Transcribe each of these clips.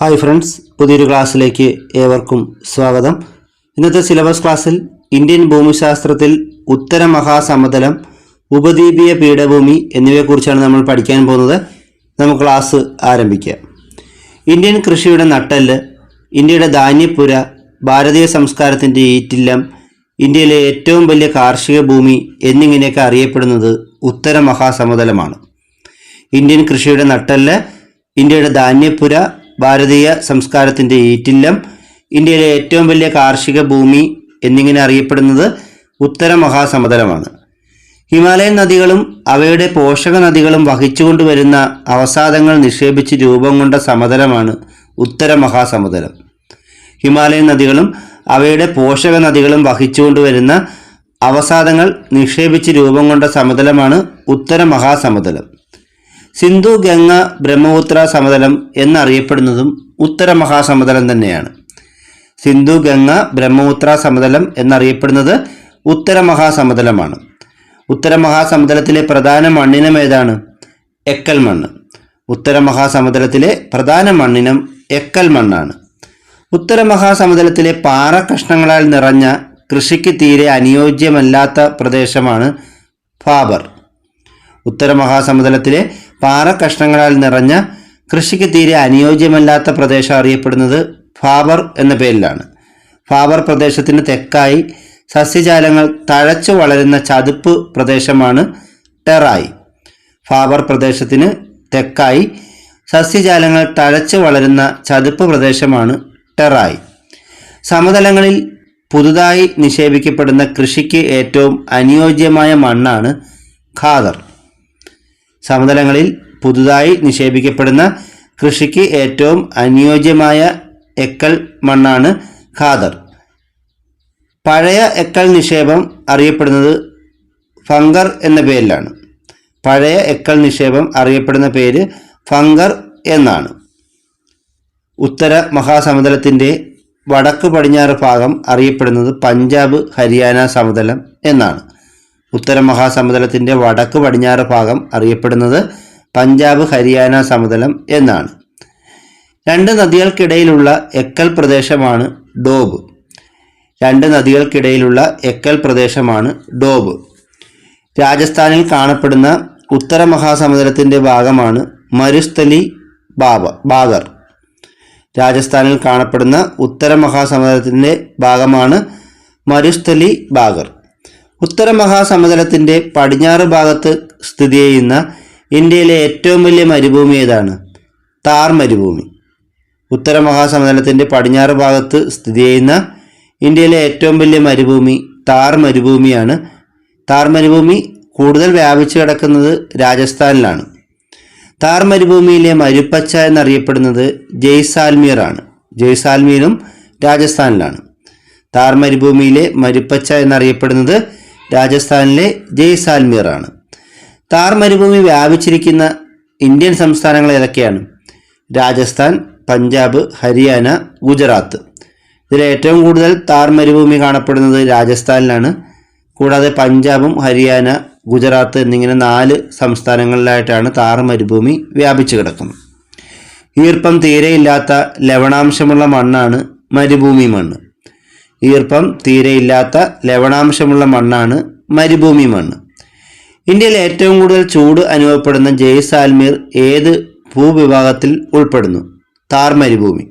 Hi friends പുതിയൊരു ക്ലാസ്സിലേക്ക് ഏവർക്കും സ്വാഗതം. ഇന്നത്തെ സിലബസ് ക്ലാസ്സിൽ ഇന്ത്യൻ ഭൂമിശാസ്ത്രത്തിൽ ഉത്തര മഹാസമതലം ഉപദ്വീപീയ പീഠഭൂമി എന്നിവയെക്കുറിച്ചാണ് നമ്മൾ പഠിക്കാൻ പോകുന്നത്. നമുക്ക് ക്ലാസ് ആരംഭിക്കാം. ഇന്ത്യൻ കൃഷിയുടെ നട്ടെല്ല് ഇന്ത്യയുടെ ധാന്യപ്പുര ഭാരതീയ സംസ്കാരത്തിന്റെ ഈറ്റില്ലം ഇന്ത്യയിലെ ഏറ്റവും വലിയ കാർഷിക ഭൂമി എന്നിങ്ങനെയൊക്കെ അറിയപ്പെടുന്നത് ഉത്തര മഹാസമതലമാണ്. ഇന്ത്യൻ കൃഷിയുടെ നട്ടെല്ല് ഇന്ത്യയുടെ ധാന്യപ്പുര ഭാരതീയ സംസ്കാരത്തിന്റെ ഈറ്റില്ലം ഇന്ത്യയിലെ ഏറ്റവും വലിയ കാർഷിക ഭൂമി എന്നിങ്ങനെ അറിയപ്പെടുന്നത് ഉത്തര മഹാസമതലമാണ്. ഹിമാലയൻ നദികളും അവയുടെ പോഷക നദികളും വഹിച്ചുകൊണ്ടുവരുന്ന അവസാദങ്ങൾ നിക്ഷേപിച്ച് രൂപം കൊണ്ട സമതലമാണ് ഉത്തര മഹാസമതലം. ഹിമാലയൻ നദികളും അവയുടെ പോഷക നദികളും വഹിച്ചുകൊണ്ടുവരുന്ന അവസാദങ്ങൾ നിക്ഷേപിച്ച് രൂപം കൊണ്ട സമതലമാണ് ഉത്തര മഹാസമതലം. സിന്ധു ഗംഗ ബ്രഹ്മപുത്ര സമതലം എന്നറിയപ്പെടുന്നതും ഉത്തര മഹാസമതലം തന്നെയാണ്. സിന്ധു ഗംഗ ബ്രഹ്മപുത്ര സമതലം എന്നറിയപ്പെടുന്നത് ഉത്തര മഹാസമതലമാണ്. ഉത്തര മഹാസമതലത്തിലെ പ്രധാന മണ്ണിനം ഏതാണ്? എക്കൽ മണ്ണ്. ഉത്തര മഹാസമതലത്തിലെ പ്രധാന മണ്ണിനം എക്കൽ മണ്ണാണ്. ഉത്തര മഹാസമതലത്തിലെ പാറ കഷ്ണങ്ങളാൽ നിറഞ്ഞ കൃഷിക്ക് തീരെ അനുയോജ്യമല്ലാത്ത പ്രദേശമാണ് ഫാബർ. ഉത്തര മഹാസമുദ്രത്തിലെ പാറ കഷ്ണങ്ങളാൽ നിറഞ്ഞ കൃഷിക്ക് തീരെ അനുയോജ്യമല്ലാത്ത പ്രദേശം അറിയപ്പെടുന്നത് ഫാബർ എന്ന പേരിലാണ്. ഫാബർ പ്രദേശത്തിന് തെക്കായി സസ്യജാലങ്ങൾ തഴച്ചു വളരുന്ന ചതുപ്പ് പ്രദേശമാണ് ടെറായി. ഫാബർ പ്രദേശത്തിന് തെക്കായി സസ്യജാലങ്ങൾ തഴച്ചു വളരുന്ന ചതുപ്പ് പ്രദേശമാണ് ടെറായി. സമതലങ്ങളിൽ പുതുതായി നിക്ഷേപിക്കപ്പെടുന്ന കൃഷിക്ക് ഏറ്റവും അനുയോജ്യമായ മണ്ണാണ് ഖാദർ. സമതലങ്ങളിൽ പുതുതായി നിക്ഷേപിക്കപ്പെടുന്ന കൃഷിക്ക് ഏറ്റവും അനുയോജ്യമായ എക്കൽ മണ്ണാണ് ഖാദർ. പഴയ എക്കൽ നിക്ഷേപം അറിയപ്പെടുന്നത് ഫംഗർ എന്ന പേരിലാണ്. പഴയ എക്കൽ നിക്ഷേപം അറിയപ്പെടുന്ന പേര് ഫംഗർ എന്നാണ്. ഉത്തര മഹാസമതലത്തിന്റെ വടക്ക് പടിഞ്ഞാറ് ഭാഗം അറിയപ്പെടുന്നത് പഞ്ചാബ് ഹരിയാന സമതലം എന്നാണ്. ഉത്തര മഹാസമതലത്തിന്റെ വടക്ക് പടിഞ്ഞാറ് ഭാഗം അറിയപ്പെടുന്നത് പഞ്ചാബ് ഹരിയാന സമതലം എന്നാണ്. രണ്ട് നദികൾക്കിടയിലുള്ള എക്കൽ പ്രദേശമാണ് ഡോബ്. രണ്ട് നദികൾക്കിടയിലുള്ള എക്കൽ പ്രദേശമാണ് ഡോബ്. രാജസ്ഥാനിൽ കാണപ്പെടുന്ന ഉത്തര മഹാസമുദ്രത്തിന്റെ ഭാഗമാണ് മരുസ്ഥലി ബാബ ബാഗർ. രാജസ്ഥാനിൽ കാണപ്പെടുന്ന ഉത്തര മഹാസമുദ്രത്തിന്റെ ഭാഗമാണ് മരുസ്ഥലി ബാഗർ. ഉത്തര മഹാസമുദ്രത്തിന്റെ പടിഞ്ഞാറ് ഭാഗത്ത് സ്ഥിതി ചെയ്യുന്ന ഇന്ത്യയിലെ ഏറ്റവും വലിയ മരുഭൂമി ഏതാണ്? താർ മരുഭൂമി. ഉത്തര മഹാസമുദ്രത്തിന്റെ പടിഞ്ഞാറ് ഭാഗത്ത് സ്ഥിതി ചെയ്യുന്ന ഇന്ത്യയിലെ ഏറ്റവും വലിയ മരുഭൂമി താർ മരുഭൂമിയാണ്. താർ മരുഭൂമി കൂടുതൽ വ്യാപിച്ചു കിടക്കുന്നത് രാജസ്ഥാനിലാണ്. താർ മരുഭൂമിയിലെ മരുപ്പച്ച എന്നറിയപ്പെടുന്നത് ജയ്സാൽമീർ ആണ് ജയ്സാൽമീറും രാജസ്ഥാനിലാണ്. താർ മരുഭൂമിയിലെ മരുപ്പച്ച എന്നറിയപ്പെടുന്നത് രാജസ്ഥാനിലെ ജയ്സാൽമീർ ആണ് താർ മരുഭൂമി വ്യാപിച്ചിരിക്കുന്ന ഇന്ത്യൻ സംസ്ഥാനങ്ങൾ ഏതൊക്കെയാണ്? രാജസ്ഥാൻ പഞ്ചാബ് ഹരിയാന ഗുജറാത്ത്. ഇതിൽ ഏറ്റവും കൂടുതൽ താർ മരുഭൂമി കാണപ്പെടുന്നത് രാജസ്ഥാനിലാണ്. കൂടാതെ പഞ്ചാബും ഹരിയാന ഗുജറാത്ത് എന്നിങ്ങനെ നാല് സംസ്ഥാനങ്ങളിലായിട്ടാണ് താർ മരുഭൂമി വ്യാപിച്ചു കിടക്കുന്നത്. ഈർപ്പം തീരെയില്ലാത്ത ലവണാംശമുള്ള മണ്ണാണ് മരുഭൂമി മണ്ണ്. ഈർപ്പം തീരെയില്ലാത്ത ലവണാംശമുള്ള മണ്ണാണ് മരുഭൂമി മണ്ണ്. ഇന്ത്യയിൽ ഏറ്റവും കൂടുതൽ ചൂട് അനുഭവപ്പെടുന്ന ജയ്സാൽമീർ ഏത് ഭൂവിഭാഗത്തിൽ ഉൾപ്പെടുന്നു? താർ മരുഭൂമി.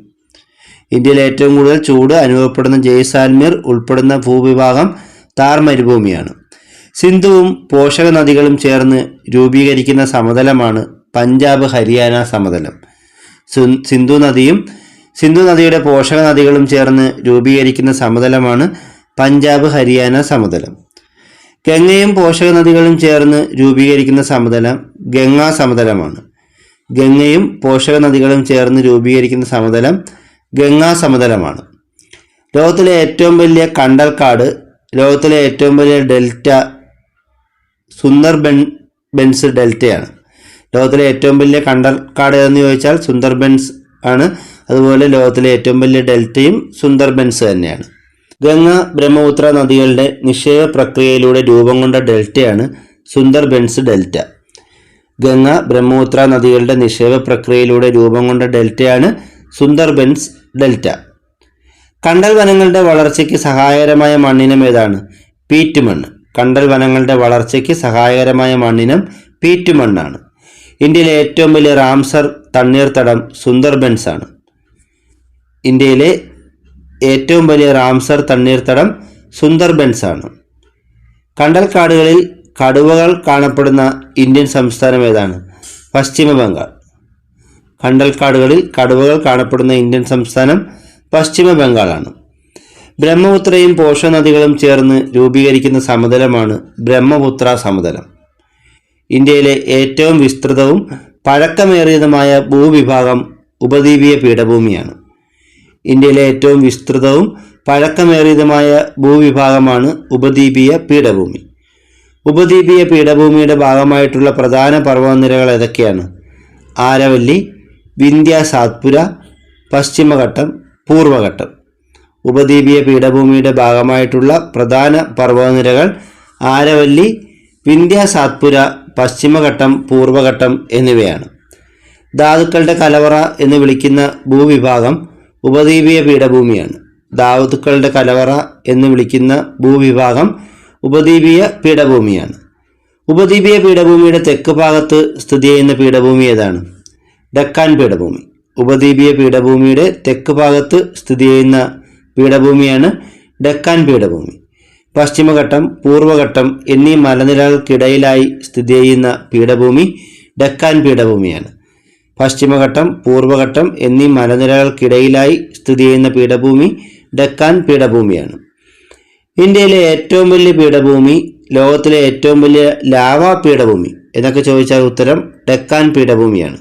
ഇന്ത്യയിൽ ഏറ്റവും കൂടുതൽ ചൂട് അനുഭവപ്പെടുന്ന ജയ്സാൽമീർ ഉൾപ്പെടുന്ന ഭൂവിഭാഗം താർ മരുഭൂമിയാണ്. സിന്ധുവും പോഷക നദികളും ചേർന്ന് രൂപീകരിക്കുന്ന സമതലമാണ് പഞ്ചാബ് ഹരിയാന സമതലം. സിന്ധു നദിയും സിന്ധു നദിയുടെ പോഷക നദികളും ചേർന്ന് രൂപീകരിക്കുന്ന സമതലമാണ് പഞ്ചാബ് ഹരിയാന സമതലം. ഗംഗയും പോഷക നദികളും ചേർന്ന് രൂപീകരിക്കുന്ന സമതലം ഗംഗാ സമതലമാണ്. ഗംഗയും പോഷക നദികളും ചേർന്ന് രൂപീകരിക്കുന്ന സമതലം ഗംഗാ സമതലമാണ്. ലോകത്തിലെ ഏറ്റവും വലിയ കണ്ടൽക്കാട് ലോകത്തിലെ ഏറ്റവും വലിയ ഡെൽറ്റ സുന്ദർബൻ ബെൻസ് ഡെൽറ്റയാണ്. ലോകത്തിലെ ഏറ്റവും വലിയ കണ്ടൽക്കാട് എന്ന് ചോദിച്ചാൽ സുന്ദർബൻസ് ആണ്. അതുപോലെ ലോകത്തിലെ ഏറ്റവും വലിയ ഡെൽറ്റയും സുന്ദർബൻസ് തന്നെയാണ്. ഗംഗ ബ്രഹ്മപുത്ര നദികളുടെ നിക്ഷേപ പ്രക്രിയയിലൂടെ രൂപം കൊണ്ട ഡെൽറ്റയാണ് സുന്ദർബൻസ് ഡെൽറ്റ. ഗംഗ ബ്രഹ്മപുത്ര നദികളുടെ നിക്ഷേപ പ്രക്രിയയിലൂടെ രൂപം കൊണ്ട ഡെൽറ്റയാണ് സുന്ദർബൻസ് ഡെൽറ്റ. കണ്ടൽ വനങ്ങളുടെ വളർച്ചയ്ക്ക് സഹായകരമായ മണ്ണിനം ഏതാണ്? പീറ്റ് മണ്ണ് കണ്ടൽ വനങ്ങളുടെ വളർച്ചയ്ക്ക് സഹായകരമായ മണ്ണിനം പീറ്റ് മണ്ണാണ് ഇന്ത്യയിലെ ഏറ്റവും വലിയ റാംസർ തണ്ണീർത്തടം സുന്ദർബൻസ് ആണ് ഇന്ത്യയിലെ ഏറ്റവും വലിയ റാംസർ തണ്ണീർത്തടം സുന്ദർബൻസ് ആണ്. കണ്ടൽക്കാടുകളിൽ കടുവകൾ കാണപ്പെടുന്ന ഇന്ത്യൻ സംസ്ഥാനം ഏതാണ്? പശ്ചിമ ബംഗാൾ. കണ്ടൽക്കാടുകളിൽ കടുവകൾ കാണപ്പെടുന്ന ഇന്ത്യൻ സംസ്ഥാനം പശ്ചിമ ബംഗാളാണ്. ബ്രഹ്മപുത്രയും പോഷ നദികളും ചേർന്ന് രൂപീകരിക്കുന്ന സമതലമാണ് ബ്രഹ്മപുത്ര സമതലം. ഇന്ത്യയിലെ ഏറ്റവും വിസ്തൃതവും പഴക്കമേറിയതുമായ ഭൂവിഭാഗം ഉപദ്വീപീയ പീഠഭൂമിയാണ്. ഇന്ത്യയിലെ ഏറ്റവും വിസ്തൃതവും പഴക്കമേറിയതുമായ ഭൂവിഭാഗമാണ് ഉപദ്വീപീയ പീഠഭൂമി. ഉപദ്വീപീയ പീഠഭൂമിയുടെ ഭാഗമായിട്ടുള്ള പ്രധാന പർവതനിരകൾ ഏതൊക്കെയാണ്? ആരവല്ലി വിന്ധ്യ സാത്പുര പശ്ചിമഘട്ടം പൂർവഘട്ടം. ഉപദ്വീപീയ പീഠഭൂമിയുടെ ഭാഗമായിട്ടുള്ള പ്രധാന പർവതനിരകൾ ആരവല്ലി വിന്ധ്യ സാത്പുര പശ്ചിമഘട്ടം പൂർവഘട്ടം എന്നിവയാണ്. ധാതുക്കളുടെ കലവറ എന്ന് വിളിക്കുന്ന ഭൂവിഭാഗം ഉപദ്വീപീയ പീഠഭൂമിയാണ്. ദാവത്തുക്കളുടെ കലവറ എന്ന് വിളിക്കുന്ന ഭൂവിഭാഗം ഉപദ്വീപീയ പീഠഭൂമിയാണ്. ഉപദ്വീപീയ പീഠഭൂമിയുടെ തെക്ക് ഭാഗത്ത് സ്ഥിതി ചെയ്യുന്ന പീഠഭൂമി ഏതാണ്? ഡക്കാൻ പീഠഭൂമി. ഉപദ്വീപീയ പീഠഭൂമിയുടെ തെക്ക് ഭാഗത്ത് സ്ഥിതി ചെയ്യുന്ന പീഠഭൂമിയാണ് ഡക്കാൻ പീഠഭൂമി. പശ്ചിമഘട്ടം പൂർവഘട്ടം എന്നീ മലനിരകൾക്കിടയിലായി സ്ഥിതി ചെയ്യുന്ന പീഠഭൂമി ഡക്കാൻ പീഠഭൂമിയാണ്. പശ്ചിമഘട്ടം പൂർവഘട്ടം എന്നീ മലനിരകൾക്കിടയിലായി സ്ഥിതി ചെയ്യുന്ന പീഠഭൂമി ഡക്കാൻ പീഠഭൂമിയാണ്. ഇന്ത്യയിലെ ഏറ്റവും വലിയ പീഠഭൂമി ലോകത്തിലെ ഏറ്റവും വലിയ ലാവാ പീഠഭൂമി എന്നൊക്കെ ചോദിച്ചാൽ ഉത്തരം ഡക്കാൻ പീഠഭൂമിയാണ്.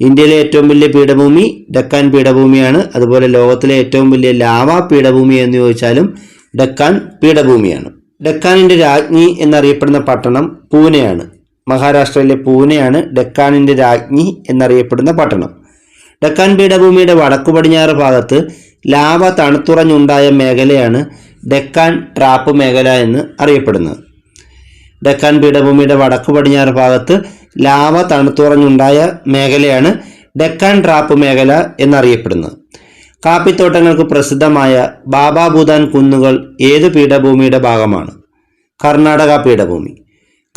ഇന്ത്യയിലെ ഏറ്റവും വലിയ പീഠഭൂമി ഡക്കാൻ പീഠഭൂമിയാണ്. അതുപോലെ ലോകത്തിലെ ഏറ്റവും വലിയ ലാവാ പീഠഭൂമി എന്ന് ചോദിച്ചാലും ഡക്കാൻ പീഠഭൂമിയാണ്. ഡക്കാനിന്റെ രാജ്ഞി എന്നറിയപ്പെടുന്ന പട്ടണം പൂനെയാണ്. മഹാരാഷ്ട്രയിലെ പൂനെയാണ് ഡെക്കാനിന്റെ രാജ്ഞി എന്നറിയപ്പെടുന്ന പട്ടണം. ഡക്കാൻ പീഠഭൂമിയുടെ വടക്കു പടിഞ്ഞാറ് ഭാഗത്ത് ലാവ തണുത്തുറഞ്ഞുണ്ടായ മേഖലയാണ് ഡെക്കാൻ ട്രാപ്പ് മേഖല എന്ന് അറിയപ്പെടുന്നത്. ഡെക്കാൻ പീഠഭൂമിയുടെ വടക്കു പടിഞ്ഞാറ് ഭാഗത്ത് ലാവ തണുത്തുറഞ്ഞുണ്ടായ മേഖലയാണ് ഡെക്കാൻ ട്രാപ്പ് മേഖല എന്നറിയപ്പെടുന്നത്. കാപ്പിത്തോട്ടങ്ങൾക്ക് പ്രസിദ്ധമായ ബാബാ ഭൂതാൻ കുന്നുകൾ ഏത് പീഠഭൂമിയുടെ ഭാഗമാണ്? കർണാടക പീഠഭൂമി.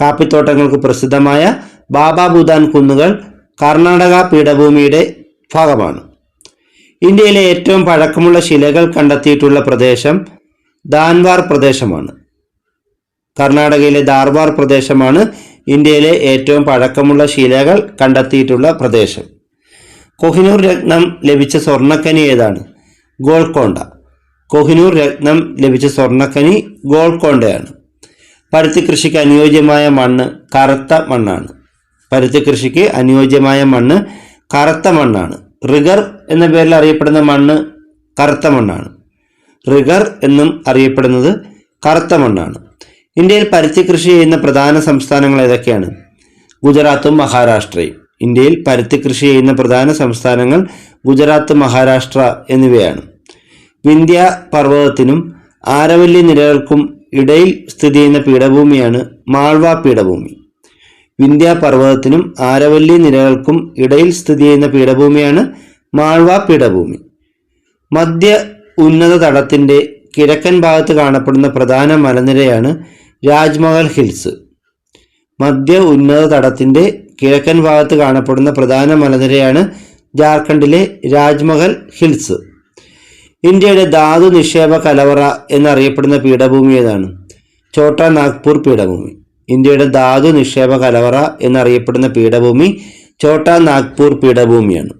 കാപ്പിത്തോട്ടങ്ങൾക്ക് പ്രസിദ്ധമായ ബാബ ഭൂതാൻ കുന്നുകൾ കർണാടക പീഠഭൂമിയുടെ ഭാഗമാണ്. ഇന്ത്യയിലെ ഏറ്റവും പഴക്കമുള്ള ശിലകൾ കണ്ടെത്തിയിട്ടുള്ള പ്രദേശം ദാൻവാർ പ്രദേശമാണ്. കർണാടകയിലെ ദാർവാർ പ്രദേശമാണ് ഇന്ത്യയിലെ ഏറ്റവും പഴക്കമുള്ള ശിലകൾ കണ്ടെത്തിയിട്ടുള്ള പ്രദേശം. കൊഹിനൂർ രത്നം ലഭിച്ച സ്വർണക്കനി ഏതാണ്? ഗോൾക്കൊണ്ട. കൊഹിനൂർ രത്നം ലഭിച്ച സ്വർണക്കനി ഗോൾക്കൊണ്ടയാണ്. പരുത്തി കൃഷിക്ക് അനുയോജ്യമായ മണ്ണ് കറുത്ത മണ്ണാണ്. പരുത്തി കൃഷിക്ക് അനുയോജ്യമായ മണ്ണ് കറുത്ത മണ്ണാണ്. റിഗർ എന്ന പേരിൽ അറിയപ്പെടുന്ന മണ്ണ് കറുത്ത മണ്ണാണ്. റിഗർ എന്നും അറിയപ്പെടുന്നത് കറുത്ത മണ്ണാണ്. ഇന്ത്യയിൽ പരുത്തി കൃഷി ചെയ്യുന്ന പ്രധാന സംസ്ഥാനങ്ങൾ ഏതൊക്കെയാണ്? ഗുജറാത്തും മഹാരാഷ്ട്രയും. ഇന്ത്യയിൽ പരുത്തി കൃഷി ചെയ്യുന്ന പ്രധാന സംസ്ഥാനങ്ങൾ ഗുജറാത്ത് മഹാരാഷ്ട്ര എന്നിവയാണ്. വിന്ധ്യ പർവതത്തിനും ആരവല്ലി നിരകൾക്കും ഇടയിൽ സ്ഥിതി ചെയ്യുന്ന പീഠഭൂമിയാണ് മാൾവ പീഠഭൂമി. വിന്ധ്യ പർവതത്തിനും ആരവല്ലി നിരകൾക്കും ഇടയിൽ സ്ഥിതി ചെയ്യുന്ന പീഠഭൂമിയാണ് മാൾവ പീഠഭൂമി. മധ്യ ഉന്നത തടത്തിന്റെ കിഴക്കൻ ഭാഗത്ത് കാണപ്പെടുന്ന പ്രധാന മലനിരയാണ് രാജ്മഹൽ ഹിൽസ്. മധ്യ ഉന്നത തടത്തിന്റെ കിഴക്കൻ ഭാഗത്ത് കാണപ്പെടുന്ന പ്രധാന മലനിരയാണ് ജാർഖണ്ഡിലെ രാജ്മഹൽ ഹിൽസ്. ഇന്ത്യയുടെ ധാതു നിക്ഷേപ കലവറ എന്നറിയപ്പെടുന്ന പീഠഭൂമി ഏതാണ്? ചോട്ടാ നാഗ്പൂർ പീഠഭൂമി. ഇന്ത്യയുടെ ധാതു നിക്ഷേപ കലവറ എന്നറിയപ്പെടുന്ന പീഠഭൂമി ചോട്ടാ നാഗ്പൂർ പീഠഭൂമിയാണ്.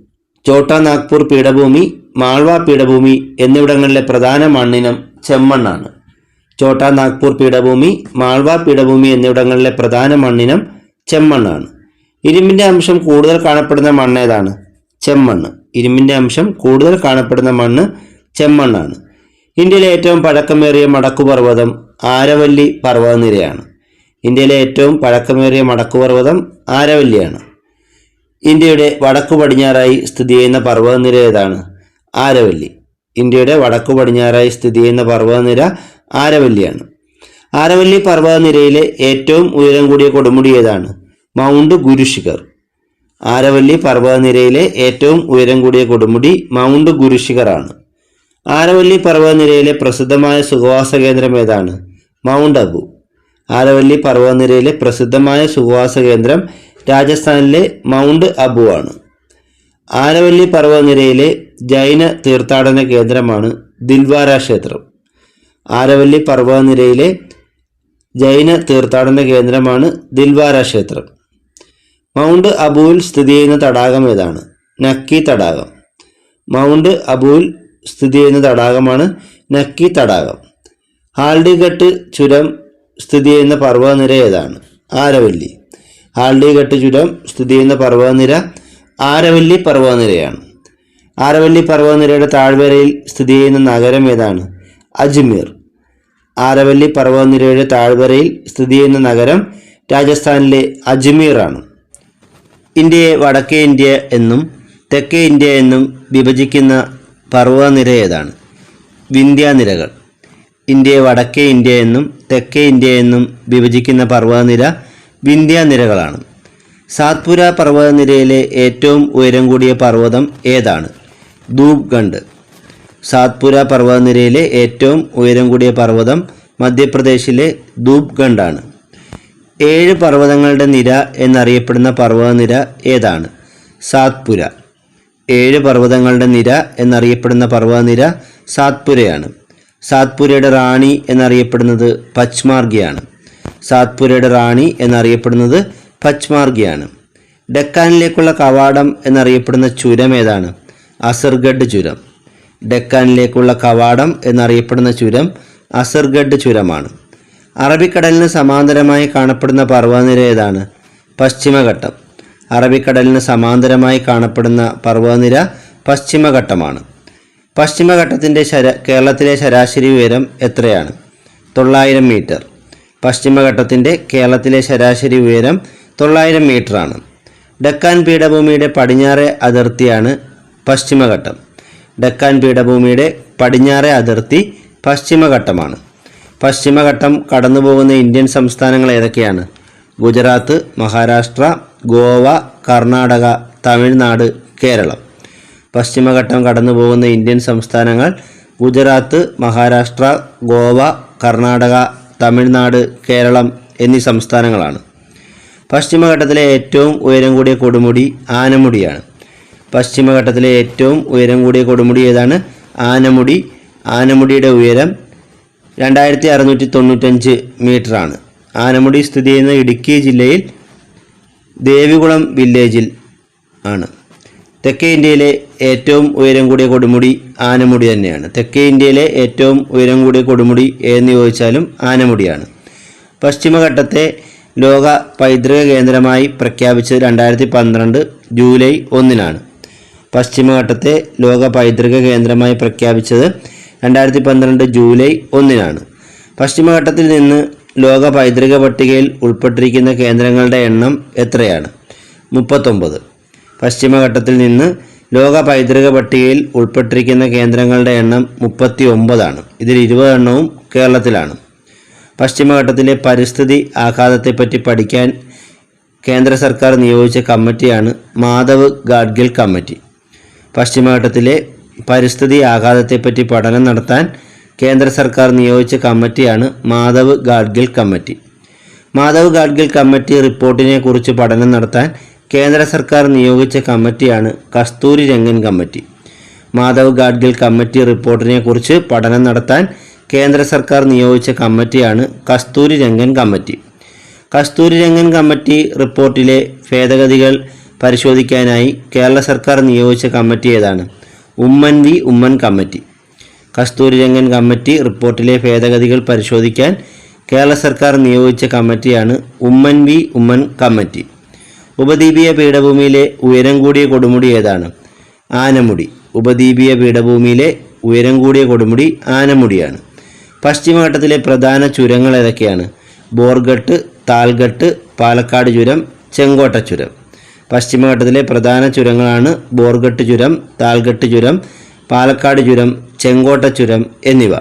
ചോട്ടാ നാഗ്പൂർ പീഠഭൂമി മാൾവ പീഠഭൂമി എന്നിവിടങ്ങളിലെ പ്രധാന മണ്ണിനം ചെമ്മണ്ണാണ്. ചോട്ടാ നാഗ്പൂർ പീഠഭൂമി മാൾവ പീഠഭൂമി എന്നിവിടങ്ങളിലെ പ്രധാന മണ്ണിനം ചെമ്മണ്ണാണ്. ഇരുമ്പിന്റെ അംശം കൂടുതൽ കാണപ്പെടുന്ന മണ്ണ് ഏതാണ്? ചെമ്മണ്ണ്. ഇരുമ്പിന്റെ അംശം കൂടുതൽ കാണപ്പെടുന്ന മണ്ണ് ചെമ്മണ്ണാണ്. ഇന്ത്യയിലെ ഏറ്റവും പഴക്കമേറിയ മടക്കുപർവതം ആരവല്ലി പർവതനിരയാണ്. ഇന്ത്യയിലെ ഏറ്റവും പഴക്കമേറിയ മടക്കുപർവതം ആരവല്ലിയാണ്. ഇന്ത്യയുടെ വടക്കു പടിഞ്ഞാറായി സ്ഥിതി ചെയ്യുന്ന പർവതനിര ഏതാണ്? ആരവല്ലി. ഇന്ത്യയുടെ വടക്കു പടിഞ്ഞാറായി സ്ഥിതി ചെയ്യുന്ന പർവതനിര ആരവല്ലിയാണ്. ആരവല്ലി പർവതനിരയിലെ ഏറ്റവും ഉയരം കൂടിയ കൊടുമുടി ഏതാണ്? മൗണ്ട് ഗുരുശിഖർ. ആരവല്ലി പർവതനിരയിലെ ഏറ്റവും ഉയരം കൂടിയ കൊടുമുടി മൗണ്ട് ഗുരുശിഖറാണ്. ആരവല്ലി പർവതനിരയിലെ പ്രസിദ്ധമായ സുഖവാസ കേന്ദ്രം ഏതാണ്? മൗണ്ട് അബു. ആരവല്ലി പർവതനിരയിലെ പ്രസിദ്ധമായ സുഖവാസ കേന്ദ്രം രാജസ്ഥാനിലെ മൗണ്ട് അബു ആണ്. ആരവല്ലി പർവതനിരയിലെ ജൈന തീർത്ഥാടന കേന്ദ്രമാണ് ദിൽവാര ക്ഷേത്രം. ആരവല്ലി പർവതനിരയിലെ ജൈന തീർത്ഥാടന കേന്ദ്രമാണ് ദിൽവാര ക്ഷേത്രം. മൗണ്ട് അബുവിൽ സ്ഥിതി ചെയ്യുന്ന തടാകം ഏതാണ്? നക്കി തടാകം. മൗണ്ട് അബുവിൽ സ്ഥിതി ചെയ്യുന്ന തടാകമാണ് നക്കി തടാകം. ഹാൽഡിഘട്ട് ചുരം സ്ഥിതി ചെയ്യുന്ന പർവതനിര ഏതാണ്? ആരവല്ലി. ഹാൽഡിഘട്ട് ചുരം സ്ഥിതി ചെയ്യുന്ന പർവതനിര ആരവല്ലി പർവതനിരയാണ്. ആരവല്ലി പർവതനിരയുടെ താഴ്വരയിൽ സ്ഥിതി ചെയ്യുന്ന നഗരം ഏതാണ്? അജ്മീർ. ആരവല്ലി പർവതനിരയുടെ താഴ്വരയിൽ സ്ഥിതി ചെയ്യുന്ന നഗരം രാജസ്ഥാനിലെ അജ്മീറാണ്. ഇന്ത്യയെ വടക്കേ ഇന്ത്യ എന്നും തെക്കേ ഇന്ത്യ എന്നും വിഭജിക്കുന്ന പർവതനിര ഏതാണ്? വിന്ധ്യാനിരകൾ. ഇന്ത്യയെ വടക്കേ ഇന്ത്യ എന്നും തെക്കേ ഇന്ത്യ എന്നും വിഭജിക്കുന്ന പർവതനിര വിന്ധ്യാനിരകളാണ്. സാത്പുര പർവതനിരയിലെ ഏറ്റവും ഉയരം കൂടിയ പർവതം ഏതാണ്? ധൂപ്ഖണ്ഡ് സാത്പുര പർവതനിരയിലെ ഏറ്റവും ഉയരം കൂടിയ പർവതം മധ്യപ്രദേശിലെ ധൂപ്ഖണ്ഡാണ് ഏഴ് പർവതങ്ങളുടെ നിര എന്നറിയപ്പെടുന്ന പർവതനിര ഏതാണ്? സാത്പുര. ഏഴ് പർവതങ്ങളുടെ നിര എന്നറിയപ്പെടുന്ന പർവതനിര സാത്പുരയാണ്. സാത്പുരയുടെ റാണി എന്നറിയപ്പെടുന്നത് പച്മാർഗിയാണ് സാത്പുരയുടെ റാണി എന്നറിയപ്പെടുന്നത് പച്മാർഗിയാണ് ഡെക്കാനിലേക്കുള്ള കവാടം എന്നറിയപ്പെടുന്ന ചുരം ഏതാണ്? അസർഗഡ് ചുരം. ഡെക്കാനിലേക്കുള്ള കവാടം എന്നറിയപ്പെടുന്ന ചുരം അസർഗഡ് ചുരമാണ്. അറബിക്കടലിന് സമാന്തരമായി കാണപ്പെടുന്ന പർവതനിര ഏതാണ്? പശ്ചിമഘട്ടം. അറബിക്കടലിന് സമാന്തരമായി കാണപ്പെടുന്ന പർവതനിര പശ്ചിമഘട്ടമാണ്. പശ്ചിമഘട്ടത്തിന്റെ ശര കേരളത്തിലെ ശരാശരി ഉയരം എത്രയാണ്? തൊള്ളായിരം മീറ്റർ. പശ്ചിമഘട്ടത്തിന്റെ കേരളത്തിലെ ശരാശരി ഉയരം തൊള്ളായിരം മീറ്ററാണ്. ഡക്കാൻ പീഠഭൂമിയുടെ പടിഞ്ഞാറെ അതിർത്തിയാണ് പശ്ചിമഘട്ടം. ഡക്കാൻ പീഠഭൂമിയുടെ പടിഞ്ഞാറെ അതിർത്തി പശ്ചിമഘട്ടമാണ്. പശ്ചിമഘട്ടം കടന്നുപോകുന്ന ഇന്ത്യൻ സംസ്ഥാനങ്ങൾ ഏതൊക്കെയാണ്? ഗുജറാത്ത് മഹാരാഷ്ട്ര ഗോവ കർണാടക തമിഴ്നാട് കേരളം. പശ്ചിമഘട്ടം കടന്നു പോകുന്ന ഇന്ത്യൻ സംസ്ഥാനങ്ങൾ ഗുജറാത്ത് മഹാരാഷ്ട്ര ഗോവ കർണാടക തമിഴ്നാട് കേരളം എന്നീ സംസ്ഥാനങ്ങളാണ്. പശ്ചിമഘട്ടത്തിലെ ഏറ്റവും ഉയരം കൂടിയ കൊടുമുടി ആനമുടിയാണ്. പശ്ചിമഘട്ടത്തിലെ ഏറ്റവും ഉയരം കൂടിയ കൊടുമുടി ഏതാണ്? ആനമുടി. ആനമുടിയുടെ ഉയരം രണ്ടായിരത്തി അറുന്നൂറ്റി തൊണ്ണൂറ്റഞ്ച് മീറ്ററാണ്. ആനമുടി സ്ഥിതി ചെയ്യുന്ന ഇടുക്കി ജില്ലയിൽ ദേവികുളം വില്ലേജിൽ ആണ്. തെക്കേ ഇന്ത്യയിലെ ഏറ്റവും ഉയരം കൂടിയ കൊടുമുടി ആനമുടി തന്നെയാണ്. തെക്കേ ഇന്ത്യയിലെ ഏറ്റവും ഉയരം കൂടിയ കൊടുമുടി ഏതെന്ന് ചോദിച്ചാലും ആനമുടിയാണ്. പശ്ചിമഘട്ടത്തെ ലോക പൈതൃക കേന്ദ്രമായി പ്രഖ്യാപിച്ചത് രണ്ടായിരത്തി പന്ത്രണ്ട് ജൂലൈ ഒന്നിനാണ്. പശ്ചിമഘട്ടത്തെ ലോക പൈതൃക കേന്ദ്രമായി പ്രഖ്യാപിച്ചത് രണ്ടായിരത്തി പന്ത്രണ്ട് ജൂലൈ ഒന്നിനാണ്. പശ്ചിമഘട്ടത്തിൽ നിന്ന് ലോക പൈതൃക പട്ടികയിൽ ഉൾപ്പെട്ടിരിക്കുന്ന കേന്ദ്രങ്ങളുടെ എണ്ണം എത്രയാണ്? മുപ്പത്തൊമ്പത്. പശ്ചിമഘട്ടത്തിൽ നിന്ന് ലോക പൈതൃക പട്ടികയിൽ ഉൾപ്പെട്ടിരിക്കുന്ന കേന്ദ്രങ്ങളുടെ എണ്ണം മുപ്പത്തി ഒമ്പതാണ് ഇതിൽ ഇരുപത് എണ്ണവും കേരളത്തിലാണ്. പശ്ചിമഘട്ടത്തിലെ പരിസ്ഥിതി ആഘാതത്തെപ്പറ്റി പഠിക്കാൻ കേന്ദ്ര സർക്കാർ നിയോഗിച്ച കമ്മിറ്റിയാണ് മാധവ് ഗാഡ്ഗിൽ കമ്മിറ്റി. പശ്ചിമഘട്ടത്തിലെ പരിസ്ഥിതി ആഘാതത്തെപ്പറ്റി പഠനം നടത്താൻ കേന്ദ്ര സർക്കാർ നിയോഗിച്ച കമ്മിറ്റിയാണ് മാധവ് ഗാഡ്ഗിൽ കമ്മിറ്റി. മാധവ് ഗാഡ്ഗിൽ കമ്മിറ്റി റിപ്പോർട്ടിനെ കുറിച്ച് പഠനം നടത്താൻ കേന്ദ്ര സർക്കാർ നിയോഗിച്ച കമ്മിറ്റിയാണ് കസ്തൂരി രംഗൻ കമ്മിറ്റി. മാധവ് ഗാഡ്ഗിൽ കമ്മിറ്റി റിപ്പോർട്ടിനെ കുറിച്ച് പഠനം നടത്താൻ കേന്ദ്ര സർക്കാർ നിയോഗിച്ച കമ്മിറ്റിയാണ് കസ്തൂരി രംഗൻ കമ്മിറ്റി. കസ്തൂരി രംഗൻ കമ്മിറ്റി റിപ്പോർട്ടിലെ ഭേദഗതികൾ പരിശോധിക്കാനായി കേരള സർക്കാർ നിയോഗിച്ച കമ്മിറ്റി ഏതാണ്? Oommen V Oommen committee. Kasturirangan committee റിപ്പോർട്ടിലെ ഭേദഗതികൾ പരിശോധിക്കാൻ കേരള സർക്കാർ നിയോഗിച്ച കമ്മിറ്റിയാണ് ഉമ്മൻ വി ഉമ്മൻ കമ്മിറ്റി. ഉപദ്വീപീയ പീഠഭൂമിയിലെ ഉയരം കൂടിയ കൊടുമുടി ഏതാണ്? ആനമുടി. ഉപദ്വീപീയ പീഠഭൂമിയിലെ ഉയരം കൂടിയ കൊടുമുടി ആനമുടിയാണ്. പശ്ചിമഘട്ടത്തിലെ പ്രധാന ചുരങ്ങൾ ഏതൊക്കെയാണ്? ബോർഗട്ട് താൽഗട്ട് പാലക്കാട് ചുരം ചെങ്കോട്ട ചുരം. പശ്ചിമഘട്ടത്തിലെ പ്രധാന ചുരങ്ങളാണ് ബോർഗട്ട് ചുരം താൽഗട്ട് ചുരം പാലക്കാട് ചുരം ചെങ്കോട്ട ചുരം എന്നിവ.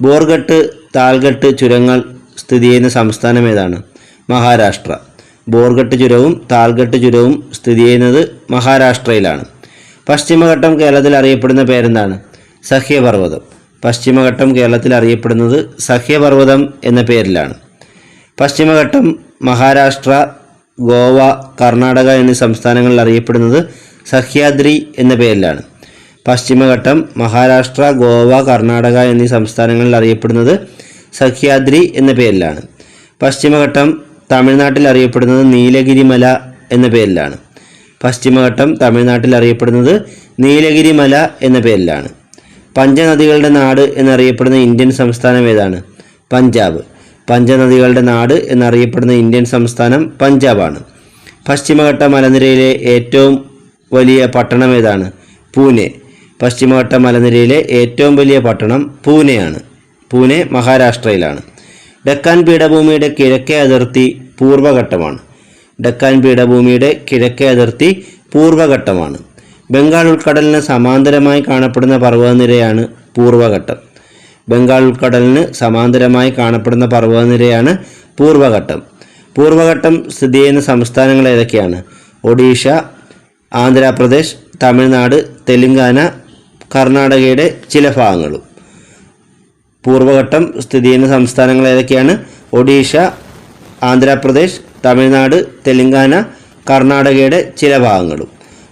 ബോർഗട്ട് താൽഗട്ട് ചുരങ്ങൾ സ്ഥിതി ചെയ്യുന്ന സംസ്ഥാനം ഏതാണ്? മഹാരാഷ്ട്ര. ബോർഗട്ട് ചുരവും താൽഗട്ട് ചുരവും സ്ഥിതി ചെയ്യുന്നത് മഹാരാഷ്ട്രയിലാണ്. പശ്ചിമഘട്ടം കേരളത്തിൽ അറിയപ്പെടുന്ന പേരെന്താണ്? സഹ്യപർവതം. പശ്ചിമഘട്ടം കേരളത്തിൽ അറിയപ്പെടുന്നത് സഹ്യപർവതം എന്ന പേരിലാണ്. പശ്ചിമഘട്ടം മഹാരാഷ്ട്ര ഗോവ കർണാടക എന്നീ സംസ്ഥാനങ്ങളിൽ അറിയപ്പെടുന്നത് സഹ്യാദ്രി എന്ന പേരിലാണ്. പശ്ചിമഘട്ടം മഹാരാഷ്ട്ര ഗോവ കർണാടക എന്നീ സംസ്ഥാനങ്ങളിൽ അറിയപ്പെടുന്നത് സഖ്യാദ്രി എന്ന പേരിലാണ്. പശ്ചിമഘട്ടം തമിഴ്നാട്ടിൽ അറിയപ്പെടുന്നത് നീലഗിരിമല എന്ന പേരിലാണ്. പശ്ചിമഘട്ടം തമിഴ്നാട്ടിൽ അറിയപ്പെടുന്നത് നീലഗിരിമല എന്ന പേരിലാണ്. പഞ്ചനദികളുടെ നാട് എന്നറിയപ്പെടുന്ന ഇന്ത്യൻ സംസ്ഥാനം ഏതാണ്? പഞ്ചാബ്. പഞ്ചനദികളുടെ നാട് എന്നറിയപ്പെടുന്ന ഇന്ത്യൻ സംസ്ഥാനം പഞ്ചാബാണ്. പശ്ചിമഘട്ട മലനിരയിലെ ഏറ്റവും വലിയ പട്ടണം ഏതാണ്? പൂനെ. പശ്ചിമഘട്ട മലനിരയിലെ ഏറ്റവും വലിയ പട്ടണം പൂനെയാണ്. പൂനെ മഹാരാഷ്ട്രയിലാണ്. ഡക്കാൻ പീഠഭൂമിയുടെ കിഴക്കേ അതിർത്തി പൂർവഘട്ടമാണ്. ഡക്കാൻ പീഠഭൂമിയുടെ കിഴക്കേ അതിർത്തി പൂർവഘട്ടമാണ്. ബംഗാൾ ഉൾക്കടലിന് സമാന്തരമായി കാണപ്പെടുന്ന പർവതനിരയാണ് പൂർവഘട്ടം. ബംഗാൾ ഉൾക്കടലിന് സമാന്തരമായി കാണപ്പെടുന്ന പർവതനിരയാണ് പൂർവഘട്ടം. പൂർവഘട്ടം സ്ഥിതി ചെയ്യുന്ന സംസ്ഥാനങ്ങൾ ഏതൊക്കെയാണ്? ഒഡീഷ ആന്ധ്രാപ്രദേശ് തമിഴ്നാട് തെലുങ്കാന കർണാടകയുടെ ചില ഭാഗങ്ങളും. പൂർവഘട്ടം സ്ഥിതി ചെയ്യുന്ന സംസ്ഥാനങ്ങൾ ഏതൊക്കെയാണ്? ഒഡീഷ ആന്ധ്രാപ്രദേശ് തമിഴ്നാട് തെലങ്കാന കർണാടകയുടെ ചില ഭാഗങ്ങളും.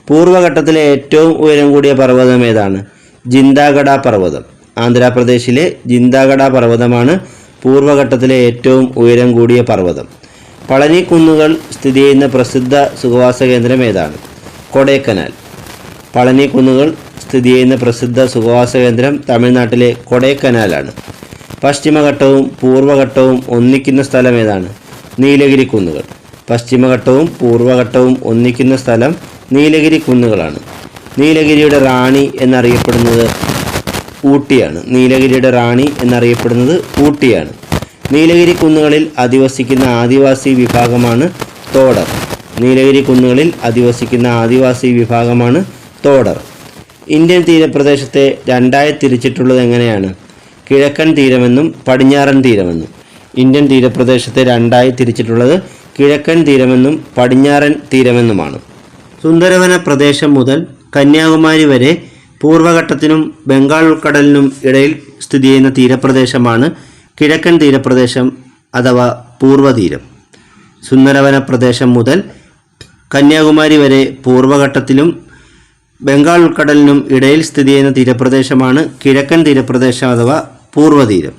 പൂർവഘട്ടത്തിലെ ഏറ്റവും ഉയരം കൂടിയ പർവതം ഏതാണ്? ജിന്ദാഗഡ പർവതം. ആന്ധ്രാപ്രദേശിലെ ജിന്ദാഗഡ പർവതമാണ് പൂർവഘട്ടത്തിലെ ഏറ്റവും ഉയരം കൂടിയ പർവതം. പളനി കുന്നുകൾ സ്ഥിതി ചെയ്യുന്ന പ്രസിദ്ധ സുഖവാസ കേന്ദ്രം ഏതാണ്? കൊടൈക്കനാൽ. പളനി കുന്നുകൾ സ്ഥിതി ചെയ്യുന്ന പ്രസിദ്ധ സുഖവാസ കേന്ദ്രം തമിഴ്നാട്ടിലെ കൊടൈക്കനാലാണ്. പശ്ചിമഘട്ടവും പൂർവഘട്ടവും ഒന്നിക്കുന്ന സ്ഥലം ഏതാണ്? നീലഗിരി കുന്നുകൾ. പശ്ചിമഘട്ടവും പൂർവഘട്ടവും ഒന്നിക്കുന്ന സ്ഥലം നീലഗിരി കുന്നുകളാണ്. നീലഗിരിയുടെ റാണി എന്നറിയപ്പെടുന്നത് ഊട്ടിയാണ്. നീലഗിരിയുടെ റാണി എന്നറിയപ്പെടുന്നത് ഊട്ടിയാണ്. നീലഗിരി കുന്നുകളിൽ അധിവസിക്കുന്ന ആദിവാസി വിഭാഗമാണ് തോടർ. നീലഗിരി കുന്നുകളിൽ അധിവസിക്കുന്ന ആദിവാസി വിഭാഗമാണ് തോടർ. ഇന്ത്യൻ തീരപ്രദേശത്തെ രണ്ടായി തിരിച്ചിട്ടുള്ളത് എങ്ങനെയാണ്? കിഴക്കൻ തീരമെന്നും പടിഞ്ഞാറൻ തീരമെന്നും. ഇന്ത്യൻ തീരപ്രദേശത്തെ രണ്ടായി തിരിച്ചിട്ടുള്ളത് കിഴക്കൻ തീരമെന്നും പടിഞ്ഞാറൻ തീരമെന്നുമാണ്. സുന്ദരവന പ്രദേശം മുതൽ കന്യാകുമാരി വരെ പൂർവഘട്ടത്തിനും ബംഗാൾ ഉൾക്കടലിനും ഇടയിൽ സ്ഥിതി ചെയ്യുന്ന തീരപ്രദേശമാണ് കിഴക്കൻ തീരപ്രദേശം അഥവാ പൂർവതീരം. സുന്ദരവന പ്രദേശം മുതൽ കന്യാകുമാരി വരെ പൂർവഘട്ടത്തിലും ബംഗാൾ ഉൾക്കടലിനും ഇടയിൽ സ്ഥിതി ചെയ്യുന്ന തീരപ്രദേശമാണ് കിഴക്കൻ തീരപ്രദേശം അഥവാ പൂർവതീരം.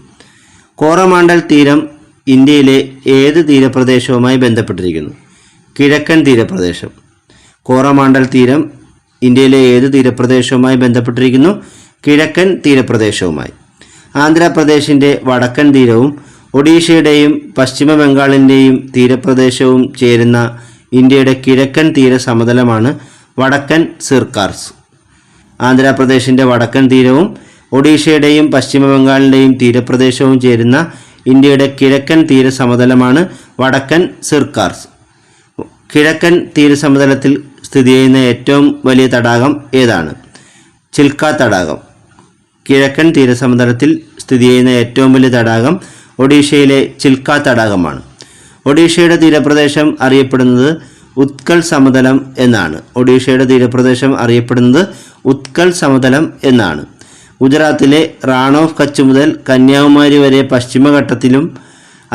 കോറമാണ്ടൽ തീരം ഇന്ത്യയിലെ ഏത് തീരപ്രദേശവുമായി ബന്ധപ്പെട്ടിരിക്കുന്നു? കിഴക്കൻ തീരപ്രദേശം. കോറമാണ്ടൽ തീരം ഇന്ത്യയിലെ ഏത് തീരപ്രദേശവുമായി ബന്ധപ്പെട്ടിരിക്കുന്നു? കിഴക്കൻ തീരപ്രദേശവുമായി. ആന്ധ്രാപ്രദേശിന്റെ വടക്കൻ തീരവും ഒഡീഷയുടെയും പശ്ചിമ ബംഗാളിന്റെയും തീരപ്രദേശവും ചേരുന്ന ഇന്ത്യയുടെ കിഴക്കൻ തീര സമതലമാണ് വടക്കൻ സിർക്കാർസ്. ആന്ധ്രാപ്രദേശിന്റെ വടക്കൻ തീരവും ഒഡീഷയുടെയും പശ്ചിമ ബംഗാളിന്റെയും തീരപ്രദേശവും ചേരുന്ന ഇന്ത്യയുടെ കിഴക്കൻ തീരസമതലമാണ് വടക്കൻ സിർക്കാർസ്. കിഴക്കൻ തീരസമതലത്തിൽ സ്ഥിതി ചെയ്യുന്ന ഏറ്റവും വലിയ തടാകം ഏതാണ്? ചിൽക്ക തടാകം. കിഴക്കൻ തീരസമതലത്തിൽ സ്ഥിതി ചെയ്യുന്ന ഏറ്റവും വലിയ തടാകം ഒഡീഷയിലെ ചിൽക്ക തടാകമാണ്. ഒഡീഷയുടെ തീരപ്രദേശം അറിയപ്പെടുന്നത് ഉത്കൽ സമതലം എന്നാണ്. ഒഡീഷയുടെ തീരപ്രദേശം അറിയപ്പെടുന്നത് ഉത്കൽ സമതലം എന്നാണ്. ഗുജറാത്തിലെ റാൺ ഓഫ് കച്ച് മുതൽ കന്യാകുമാരി വരെ പശ്ചിമഘട്ടത്തിലും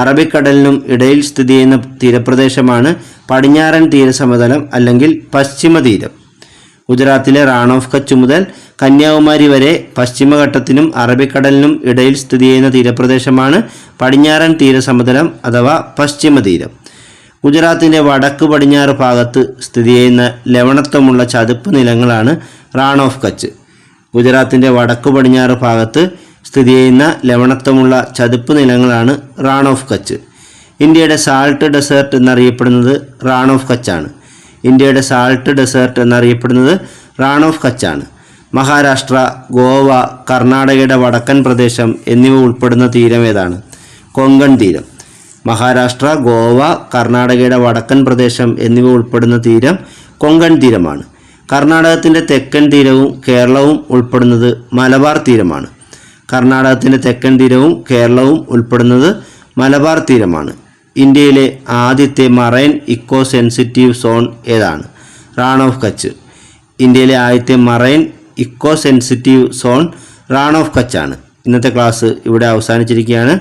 അറബിക്കടലിനും ഇടയിൽ സ്ഥിതി ചെയ്യുന്ന തീരപ്രദേശമാണ് പടിഞ്ഞാറൻ തീരസമതലം അല്ലെങ്കിൽ പശ്ചിമ തീരം. ഗുജറാത്തിലെ റാൺ ഓഫ് കച്ച് മുതൽ കന്യാകുമാരി വരെ പശ്ചിമഘട്ടത്തിനും അറബിക്കടലിനും ഇടയിൽ സ്ഥിതി ചെയ്യുന്ന തീരപ്രദേശമാണ് പടിഞ്ഞാറൻ തീരസമതലം അഥവാ പശ്ചിമ തീരം. ഗുജറാത്തിന്റെ വടക്ക് പടിഞ്ഞാറ് ഭാഗത്ത് സ്ഥിതി ചെയ്യുന്ന ലവണത്വമുള്ള ചതുപ്പ് നിലങ്ങളാണ് റാൺ ഓഫ് കച്ച്. ഗുജറാത്തിന്റെ വടക്ക് പടിഞ്ഞാറ് ഭാഗത്ത് സ്ഥിതി ചെയ്യുന്ന ലവണത്വമുള്ള ചതുപ്പ് നിലങ്ങളാണ് റാൺ ഓഫ് കച്ച്. ഇന്ത്യയുടെ സാൾട്ട് ഡെസേർട്ട് എന്നറിയപ്പെടുന്നത് റാൺ ഓഫ് കച്ചാണ്. ഇന്ത്യയുടെ സാൾട്ട് ഡെസേർട്ട് എന്നറിയപ്പെടുന്നത് റാൺ ഓഫ് കച്ചാണ്. മഹാരാഷ്ട്ര ഗോവ കർണാടകയുടെ വടക്കൻ പ്രദേശം എന്നിവ ഉൾപ്പെടുന്ന തീരം ഏതാണ്? കൊങ്കൺ തീരം. മഹാരാഷ്ട്ര ഗോവ കർണാടകയുടെ വടക്കൻ പ്രദേശം എന്നിവ ഉൾപ്പെടുന്ന തീരം കൊങ്കൺ തീരമാണ്. കർണാടകത്തിന്റെ തെക്കൻ തീരവും കേരളവും ഉൾപ്പെടുന്നത് മലബാർ തീരമാണ്. കർണാടകത്തിന്റെ തെക്കൻ തീരവും കേരളവും ഉൾപ്പെടുന്നത് മലബാർ തീരമാണ്. ഇന്ത്യയിലെ ആദ്യത്തെ മറൈൻ ഇക്കോ സെൻസിറ്റീവ് സോൺ ഏതാണ്? റാൺ ഓഫ് കച്ച്. ഇന്ത്യയിലെ ആദ്യത്തെ marine eco sensitive zone Rann of കച്ചാണ്. ഇന്നത്തെ ക്ലാസ് ഇവിടെ അവസാനിച്ചിരിക്കുകയാണ്.